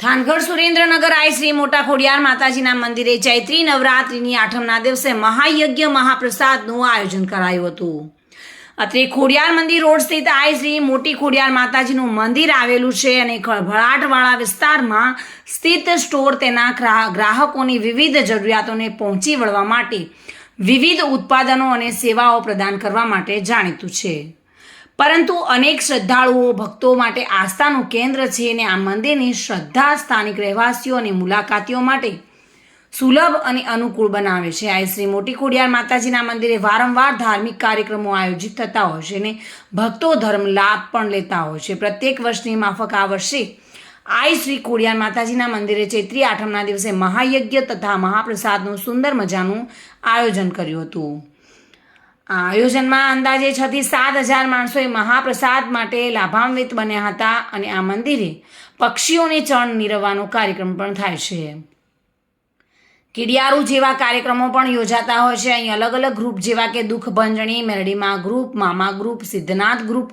થાનગઢ સુરેન્દ્રનગર આઈ શ્રી મોટા ખોડિયાર માતાજીના મંદિરે ચૈત્રી નવરાત્રિની આઠમના દિવસે મહાયજ્ઞ મહાપ્રસાદનું આયોજન કરાયું હતું. અત્રે ખોડિયાર મંદિર રોડ સ્થિત આઈ શ્રી મોટી ખોડિયાર માતાજીનું મંદિર આવેલું છે અને ખળભળાટવાળા વિસ્તારમાં સ્થિત સ્ટોર તેના ગ્રાહકોની વિવિધ જરૂરિયાતોને પહોંચી વળવા માટે વિવિધ ઉત્પાદનો અને સેવાઓ પ્રદાન કરવા માટે જાણીતું છે. પરંતુ અનેક શ્રદ્ધાળુઓ ભક્તો માટે આસ્થાનું કેન્દ્ર છે અને આ મંદિરની શ્રદ્ધા સ્થાનિક રહેવાસીઓ અને મુલાકાતીઓ માટે સુલભ અને અનુકૂળ બનાવે છે. આ શ્રી મોટી ખોડિયાર માતાજીના મંદિરે વારંવાર ધાર્મિક કાર્યક્રમો આયોજિત થતા હોય છે અને ભક્તો ધર્મ લાભ પણ લેતા હોય છે. પ્રત્યેક વર્ષની માફક આ વર્ષે આઈ શ્રી ખોડિયાર માતાજીના મંદિરે ચૈત્રી આઠમના દિવસે મહાયજ્ઞ તથા મહાપ્રસાદનું સુંદર મજાનું આયોજન કર્યું હતું. આ આયોજનમાં અંદાજે છ થી સાત હજાર માણસોએ મહાપ્રસાદ માટે લાભાન્વિત બન્યા હતા અને આ મંદિરે પક્ષીઓને ચણ નીરવવાનો કાર્યક્રમ પણ થાય છે. કીડિયારું જેવા કાર્યક્રમો પણ યોજાતા હોય છે. અહીં અલગ અલગ ગ્રુપ જેવા કે દુઃખ ભંજણી, મેરડીમાં group Mama group Siddhnath group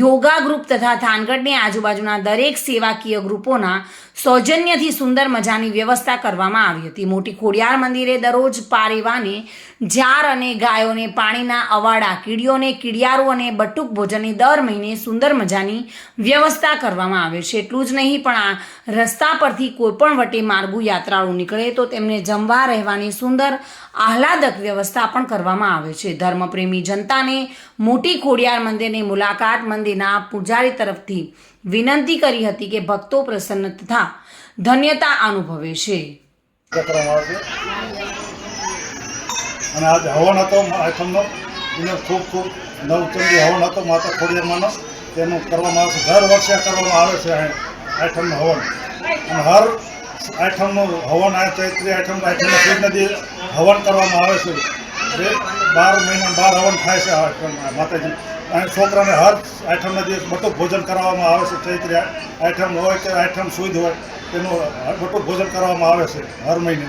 yoga group તથા થાનગઢની આજુબાજુના દરેક સેવાકીય ગ્રુપોના સૌજન્યથી સુંદર મજાની વ્યવસ્થા કરવામાં આવી હતી. મોટી ખોડિયાર મંદિરે દરરોજ પારેવાને જાર અને ગાયોને પાણીના અવાડા, કીડીઓને કીડિયારું અને બટુક ભોજનની દર મહિને સુંદર મજાની વ્યવસ્થા કરવામાં આવે છે. એટલું જ નહીં, પણ આ રસ્તા પરથી કોઈપણ વટે માર્ગુ યાત્રાળુ નીકળે તો તેમને જમવા રહેવાની સુંદર, આહલાદક વ્યવસ્થા પણ કરવામાં આવે છે. ધર્મપ્રેમી જનતાને મોટી ખોડિયાર મંદિરની મુલાકાત મંદિરના પૂજારી તરફથી વિનંતી કરી હતી કે ભક્તો પ્રસન્ન તથા ધન્યતા અનુભવે છે. અને આજે હવન હતો આઠમનો એને ખૂબ ખૂબ નવચંડી હવન હતો માતા ખોડિયારમાંનો. તેનું કરવામાં આવે છે. દર વર્ષે કરવામાં આવે છે આઠમનો હવન. અને હર આઠમનું હવન આ ચૈત્રી આઠમ આઠમના પૂજના નદી હવન કરવામાં આવે છે બે બાર મહિના, બાર હવન થાય છે માતાજી. અને છોકરાને હર આઠમના દિવસ બટુક ભોજન કરાવવામાં આવે છે, ચૈત્રી આઠમ હોય કે આઠમ સુદ હોય, તેનું બટુક ભોજન કરવામાં આવે છે હર મહિને.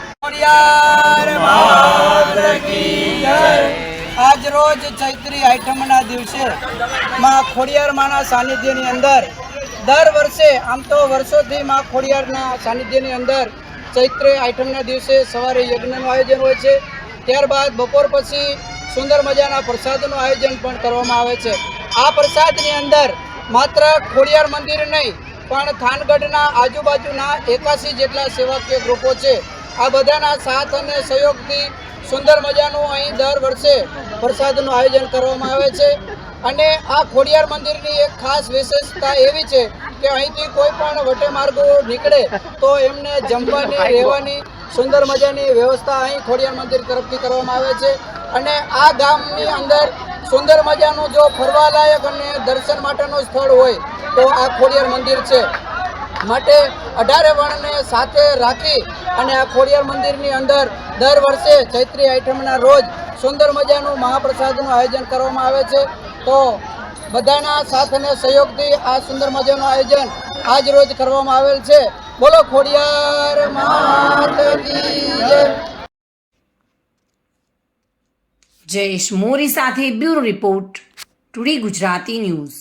આજ રોજ ચૈત્રી આઠમના દિવસે માં ખોડિયાર માના સાનિધ્યની અંદર દર વર્ષે, આમ તો વર્ષોથી મા ખોડિયારના સાનિધ્યની અંદર ચૈત્ર આઠમના દિવસે સવારે યજ્ઞનું આયોજન હોય છે. ત્યારબાદ બપોર પછી સુંદર મજાના પ્રસાદનું આયોજન પણ કરવામાં આવે છે. આ પ્રસાદની અંદર માત્ર ખોડિયાર મંદિર નહીં, પણ થાનગઢના આજુબાજુના એકાસી જેટલા સેવાકીય ગ્રુપો છે. આ બધાના સાથ અને સહયોગથી સુંદર મજાનું અહીં દર વર્ષે પ્રસાદનું આયોજન કરવામાં આવે છે. અને આ ખોડિયાર મંદિરની એક ખાસ વિશેષતા એવી છે કે અહીંથી કોઈ પણ વટે માર્ગો નીકળે તો એમને જમવાની રહેવાની સુંદર મજાની વ્યવસ્થા અહીં ખોડિયાર મંદિર તરફથી કરવામાં આવે છે. અને આ ગામની અંદર સુંદર મજાનું જો ફરવાલાયક અને દર્શન માટેનું સ્થળ હોય તો આ ખોડિયાર મંદિર છે. માટે અઢારે વર્ણને સાથે રાખી અને આ ખોડિયાર મંદિરની અંદર દર વર્ષે ચૈત્રી આઈટમના રોજ સુંદર મજાનું મહાપ્રસાદનું આયોજન કરવામાં આવે છે. તો બધાના સાથ અને સહયોગથી આ સુંદર મજાનું આયોજન આજ રોજ કરવામાં આવેલ છે. બોલો ખોડિયાર જયેશ મોરી સાથે bureau report today Gujarati news.